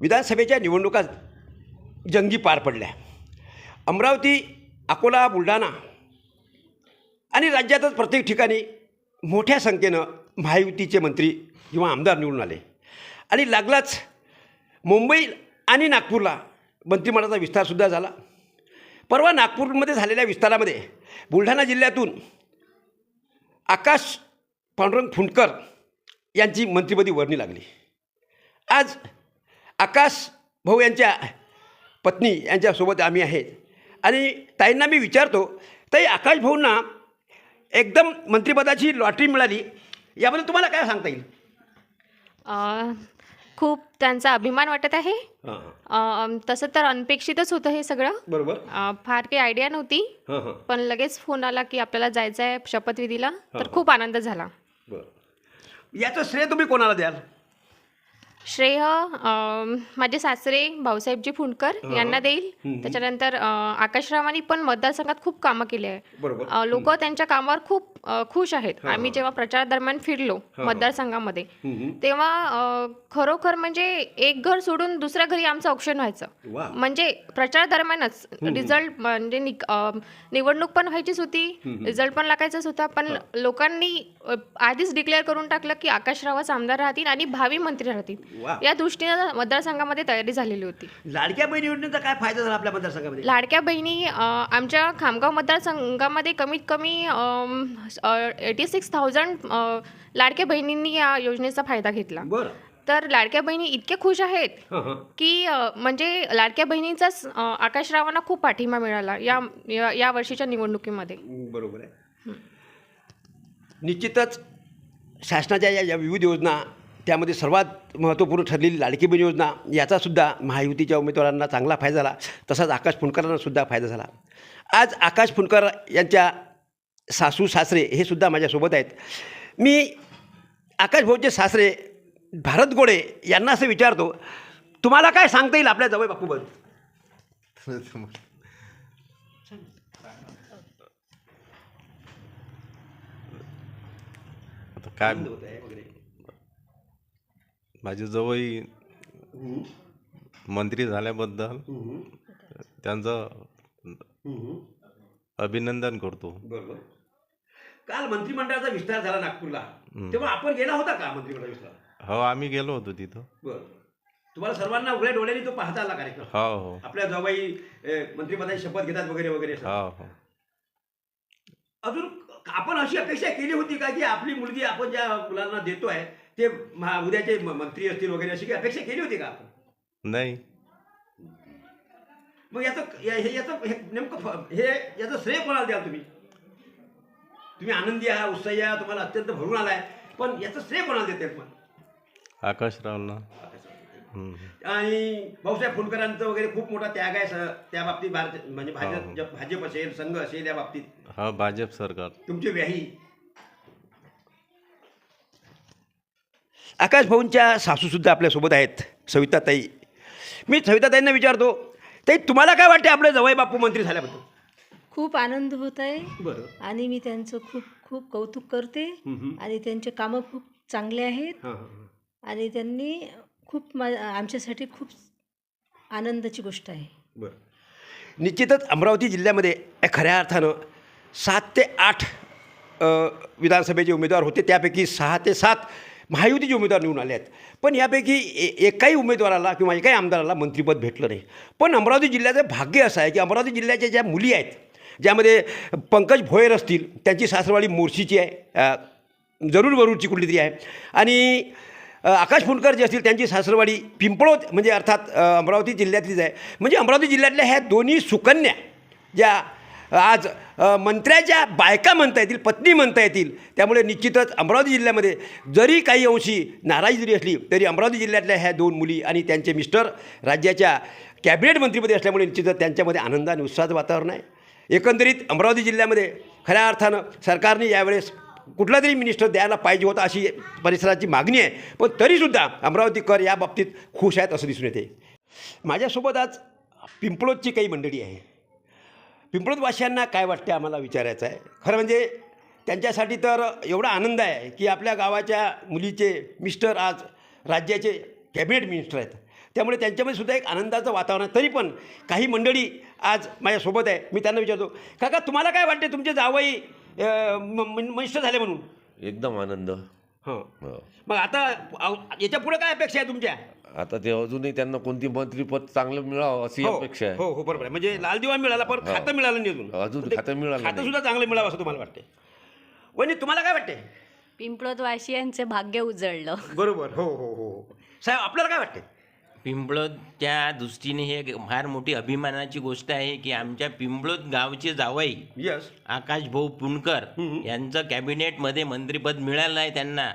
विधानसभेच्या निवडणुका जंगी पार पडल्या. अमरावती अकोला बुलढाणा आणि राज्यातच प्रत्येक ठिकाणी मोठ्या संख्येनं महायुतीचे मंत्री किंवा आमदार निवडून आले. आणि लागलाच मुंबई आणि नागपूरला मंत्रिमंडळाचा विस्तारसुद्धा झाला. परवा नागपूरमध्ये झालेल्या विस्तारामध्ये बुलढाणा जिल्ह्यातून आकाश पांडुरंग फुंडकर यांची मंत्रिपदी वर्णी लागली. आज आकाश भाऊ यांच्या पत्नी यांच्यासोबत आम्ही आहेत. आणि ताईंना मी विचारतो ताई आकाश भाऊंना एकदम मंत्रिपदाची लॉटरी मिळाली याबद्दल तुम्हाला काय सांगता येईल? अ, खूप त्यांचा अभिमान वाटत आहे. हां. अ, तसं तर अनपेक्षितच होतं हे सगळं. बरोबर. अ, फार काही आयडिया नव्हती. हां हां. पण लगेच फोन आला की आपल्याला जायचं आहे शपथविधीला. तर खूप आनंद झाला. बरं. याचं श्रेय तुम्ही कोणाला द्याल? श्रेय माझे सासरे भाऊसाहेबजी फुंडकर यांना देईल. त्याच्यानंतर आकाशरावांनी पण मतदारसंघात खूप कामं केली आहे लोक त्यांच्या कामावर खूप खुश आहेत. आम्ही जेव्हा प्रचार दरम्यान फिरलो मतदारसंघामध्ये तेव्हा खरोखर म्हणजे एक घर सोडून दुसऱ्या घरी आमचं औक्षण व्हायचं. म्हणजे प्रचार दरम्यानच रिझल्ट म्हणजे निवडणूक पण व्हायचीच होती. रिझल्ट पण लागायचाच होता. पण लोकांनी आधीच डिक्लेअर करून टाकलं की आकाश रावच आमदार राहतील आणि भावी मंत्री राहतील. वा या दृष्टीनं मतदारसंघामध्ये तयारी झालेली होती. लाडक्या बहीण योजनेचा काय फायदा झाला आपल्या मतदारसंघामध्ये? लाडक्या बहिणी अ, आमच्या खामगाव मतदारसंघामध्ये कमीत कमी एटी सिक्स थाउजंड लाडक्या बहिणींनी या योजनेचा फायदा घेतला. बरं. तर लाडक्या बहिणी इतक्या खुश आहेत हां हां. की अ, म्हणजे लाडक्या बहिणीचाच अ, आकाशरावांना खूप पाठिंबा मिळाला या या- या वर्षीच्या निवडणुकीमध्ये. बरोबर आहे. निश्चितच शासनाच्या या या विविध योजना त्यामध्ये सर्वात महत्त्वपूर्ण ठरलेली लाडकी बहीण योजना याचासुद्धा महायुतीच्या उमेदवारांना चांगला फायदा झाला. तसाच आकाश फुंडकरांना सुद्धा फायदा झाला. आज आकाश फुंडकर यांच्या सासू सासरे हे सुद्धा माझ्यासोबत आहेत. मी आकाश भाऊचे सासरे भारत गोडे यांना असं विचारतो तुम्हाला काय सांगता येईल आपल्या जवळ बापूबद्दल? आता काय होत आहे. वगैरे माझे जवळ मंत्री झाल्याबद्दल त्यांचं अभिनंदन करतो. बरोबर. काल मंत्रिमंडळाचा विस्तार झाला नागपूरला. तेव्हा आपण गेला होता का मंत्रिमंडळ विस्तार? हो आम्ही गेलो होतो तिथं. बरं. तुम्हाला सर्वांना उघड्या डोळ्यांनी तो पाहता आला कार्यक्रम. हो हो. आपल्या जवाई मंत्रिपदाची शपथ घेतात वगैरे वगैरे. हो हो. अजून आपण अशी अपेक्षा केली होती का की आपली मुलगी आपण ज्या मुलांना देतोय ते महा- उद्याचे म- मंत्री असतील वगैरे अशी काही अपेक्षा केली होती का आपण? नाही. मग याचं या- हे याचं हे नेमकं फ- हे याचं श्रेय कोणाला द्याल तुम्ही? तुम्ही आनंदी आहात उत्साही आहात तुम्हाला अत्यंत भरून आलाय. पण याचं श्रेय कोणाला देते पण आकाशरावना. हम्म. आणि भाऊसाहेब फुंडकरांचं वगैरे खूप मोठा त्याग आहे स- त्या बाबतीत भारत म्हणजे हो, भाजप ज- भाजप असेल संघ असेल या बाबतीत. हा भाजप सरकार. तुमची व्याही. आकाश भाऊंच्या सासूसुद्धा आपल्यासोबत आहेत सविताताई. मी सविताताईंना विचारतो ताई तुम्हाला काय वाटते आपले जवळ बापू मंत्री झाल्याबद्दल? खूप आनंद होत आहे. बरं. आणि मी त्यांचं खूप खूप कौतुक करते. आणि त्यांचे कामं खूप चांगले आहेत. हां आणि त्यांनी खूप मा आमच्यासाठी खूप आनंदाची गोष्ट आहे. बरं. निश्चितच अमरावती जिल्ह्यामध्ये खऱ्या अर्थानं सात ते आठ अ, विधानसभेचे उमेदवार होते. त्यापैकी सहा ते सात महायुतीचे उमेदवार निवडून आले आहेत पण यापैकी ए एकाही उमेदवाराला किंवा एकाही आमदाराला मंत्रिपद भेटलं नाही. पण अमरावती जिल्ह्याचं भाग्य असं आहे की अमरावती जिल्ह्याच्या ज्या मुली आहेत ज्यामध्ये पंकज भोयर असतील त्यांची सासरवाडी मोर्शीची आहे जरूर वरूरची कुठली तरी आहे. आणि आकाश फुंडकर जे असतील त्यांची सासरवाडी पिंपळोत म्हणजे अर्थात अमरावती जिल्ह्यातलीच आहे. म्हणजे अमरावती जिल्ह्यातल्या ह्या दोन्ही सुकन्या ज्या आज मंत्र्याच्या बायका म्हणता येतील पत्नी म्हणता येतील. त्यामुळे निश्चितच अमरावती जिल्ह्यामध्ये जरी काही अंशी नाराजी जरी असली तरी अमरावती जिल्ह्यातल्या ह्या दोन मुली आणि त्यांचे मिस्टर राज्याच्या कॅबिनेट मंत्रीमध्ये असल्यामुळे निश्चितच त्यांच्यामध्ये आनंद आणि उत्साहाचं वातावरण आहे. एकंदरीत अमरावती जिल्ह्यामध्ये खऱ्या अर्थानं सरकारने यावेळेस कुठला तरी मिनिस्टर द्यायला पाहिजे होता अशी परिसराची मागणी आहे. पण तरीसुद्धा अमरावतीकर या बाबतीत खुश आहेत असं दिसून येते. माझ्यासोबत आज पिंपळोदची काही मंडळी आहे. पिंपळोदवासियांना काय वाटते आम्हाला विचारायचं आहे? खरं म्हणजे त्यांच्यासाठी तर एवढा आनंद आहे की आपल्या गावाच्या मुलीचे मिस्टर आज राज्याचे कॅबिनेट मिनिस्टर आहेत. त्यामुळे त्यांच्यामध्ये सुद्धा एक आनंदाचं वातावरण आहे. तरी पण काही मंडळी आज माझ्यासोबत आहे. मी त्यांना विचारतो काका तुम्हाला काय वाटते तुमचे जावई मनिष्ठ झाले म्हणून. एकदम आनंद. हां. हो. मग आता याच्यापुढे काय अपेक्षा आहे तुमच्या? आता ते अजूनही त्यांना कोणती मंत्रीपद चांगलं मिळावं अशी हो अपेक्षा आहे. हो हो बरोबर आहे. म्हणजे लाल दिवा मिळाला पण खातं मिळालं नाही अजून. अजून ते खातं मिळालं खातं नाही. सुद्धा चांगलं मिळावं असं तुम्हाला वाटते वहिनी तुम्हाला काय वाटते पिंपळद वाशियांचे भाग्य उजळलं. बरोबर. हो हो हो हो. साहेब आपल्याला काय वाटते पिंपळदच्या दृष्टीने हे फार मोठी अभिमानाची गोष्ट आहे की आमच्या पिंपळद गावचे जावई यस आकाश भाऊ पुणकर यांचं कॅबिनेटमध्ये मंत्रिपद मिळालं आहे त्यांना.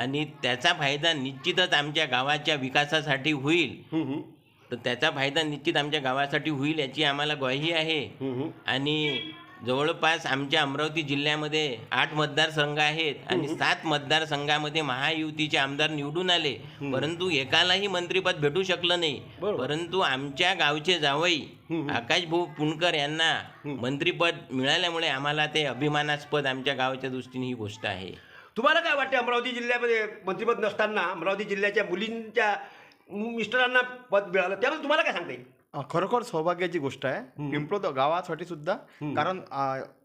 आणि त्याचा फायदा निश्चितच आमच्या गावाच्या विकासासाठी होईल. तर त्याचा फायदा निश्चित आमच्या गावासाठी होईल याची आम्हाला ग्वाही आहे. आणि जवळपास आमच्या अमरावती जिल्ह्यामध्ये आठ मतदारसंघ आहेत आणि सात मतदारसंघामध्ये महायुतीचे आमदार निवडून आले. परंतु एकालाही मंत्रिपद भेटू शकलं नाही. परंतु आमच्या गावचे जावई आकाश भाऊ पुणकर यांना मंत्रिपद मिळाल्यामुळे आम्हाला ते अभिमानास्पद आमच्या गावाच्या दृष्टीने ही गोष्ट आहे. तुम्हाला काय वाटते अमरावती जिल्ह्यामध्ये मंत्रिपद नसताना अमरावती जिल्ह्याच्या मुलींच्या मिस्टरांना पद मिळालं त्यामुळे तुम्हाला काय सांगता येईल? खरोखर सौभाग्याची गोष्ट आहे. पिंपळद गावासाठी सुद्धा. कारण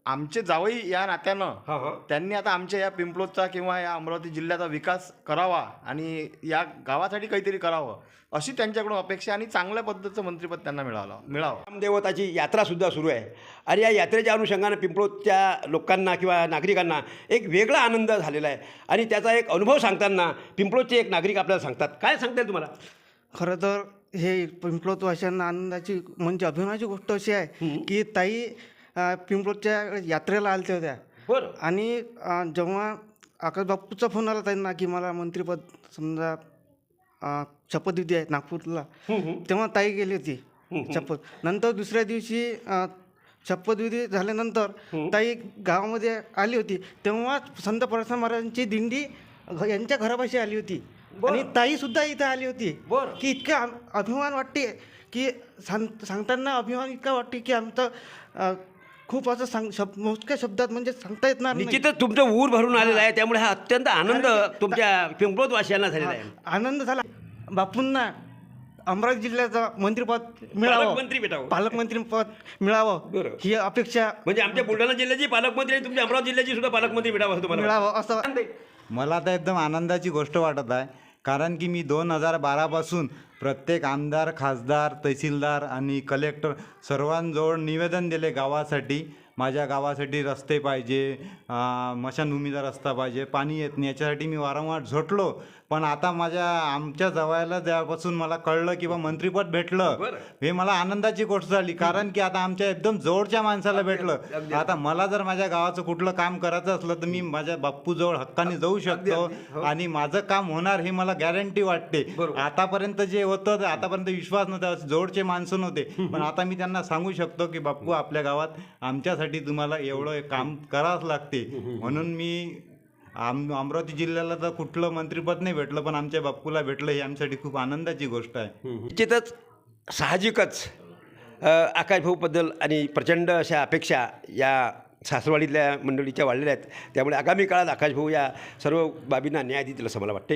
आमचे जावई या नात्यानं हा हा. त्यांनी आता आमच्या या पिंपलोदचा किंवा या अमरावती जिल्ह्याचा विकास करावा आणि या गावासाठी काहीतरी करावं अशी त्यांच्याकडून अपेक्षा आणि चांगल्या पद्धतीचं मंत्रिपद त्यांना मिळालं मिळावं. रामदेवताची यात्रासुद्धा सुरू आहे. आणि या यात्रेच्या अनुषंगानं पिंपळोदच्या लोकांना किंवा नागरिकांना एक वेगळा आनंद झालेला आहे. आणि त्याचा एक अनुभव सांगताना पिंपळोदचे एक नागरिक आपल्याला सांगतात. काय सांगता येईल तुम्हाला? खरं तर हे पिंपलोत वाशांना आनंदाची म्हणजे अभिमानाची गोष्ट अशी आहे की ताई अ, पिंपलोतच्या यात्रेला आलत्या होत्या. बरं. आणि जेव्हा आकाश बापूचा फोन आला त्यांना की मला मंत्रिपद समजा शपथविधी आहे नागपूरला तेव्हा ताई गेली होती शपथ. नंतर दुसऱ्या दिवशी शपथविधी झाल्यानंतर ताई गावामध्ये आली होती. तेव्हा संत परशुराम महाराजांची दिंडी यांच्या घरापाशी आली होती. आणि ताई सुद्धा इथं आली होती बरं. की इतका अभिमान वाटते की सांग सांगताना अभिमान इतका वाटते की आमचं खूप असं सांग शब्द मोजक्या शब्दात म्हणजे सांगता येत नाही. निश्चितच तुमचं ऊर भरून आलेलं आहे त्यामुळे हा अत्यंत आनंद तुमच्या पिंपळोदवासियांना झालेला आहे. आनंद झाला. बापूंना अमरावती जिल्ह्याचं मंत्रिपद मिळावं. पालकमंत्री भेटावं. पालकमंत्री पद मिळावं. ही अपेक्षा म्हणजे आमच्या बुलढाणा जिल्ह्याची पालकमंत्री आणि तुमच्या अमरावती जिल्ह्याची सुद्धा पालकमंत्री भेटावं तुम्हाला मिळावं असं? मला तर एकदम आनंदाची गोष्ट वाटत आहे. कारण की मी दोन हजार बारापासून प्रत्येक आमदार खासदार तहसीलदार आणि कलेक्टर सर्वांजवळ निवेदन दिले गावासाठी. माझ्या गावासाठी रस्ते पाहिजे मशानभूमीचा रस्ता पाहिजे पाणी येत नाही. याच्यासाठी मी वारंवार झोटलो. पण आता माझ्या आमच्या जवळला जेव्हापासून मला कळलं की बा मंत्रिपद भेटलं हे मला आनंदाची गोष्ट झाली. कारण की आता आमच्या एकदम जवळच्या माणसाला भेटलं. आता मला जर माझ्या गावाचं कुठलं काम करायचं असलं तर मी माझ्या बाप्पूजवळ हक्काने जाऊ शकतो आणि माझं काम होणार हे मला गॅरंटी वाटते. आतापर्यंत जे होतं आतापर्यंत विश्वास नव्हता. जवळचे माणसं नव्हते. पण आता मी त्यांना सांगू शकतो की बाप्पू आपल्या गावात आमच्यासाठी तुम्हाला एवढं काम करावंच लागते. म्हणून मी आम अमरावती जिल्ह्याला तर कुठलं मंत्रिपद नाही भेटलं पण आमच्या बाप्पूला भेटलं ही आमच्यासाठी खूप आनंदाची गोष्ट आहे. निश्चितच साहजिकच आकाशभाऊबद्दल आणि प्रचंड अशा अपेक्षा या सासरवाडीतल्या मंडळीच्या वाढलेल्या आहेत. त्यामुळे आगामी काळात आकाशभाऊ या सर्व बाबींना न्याय देतील असं मला वाटते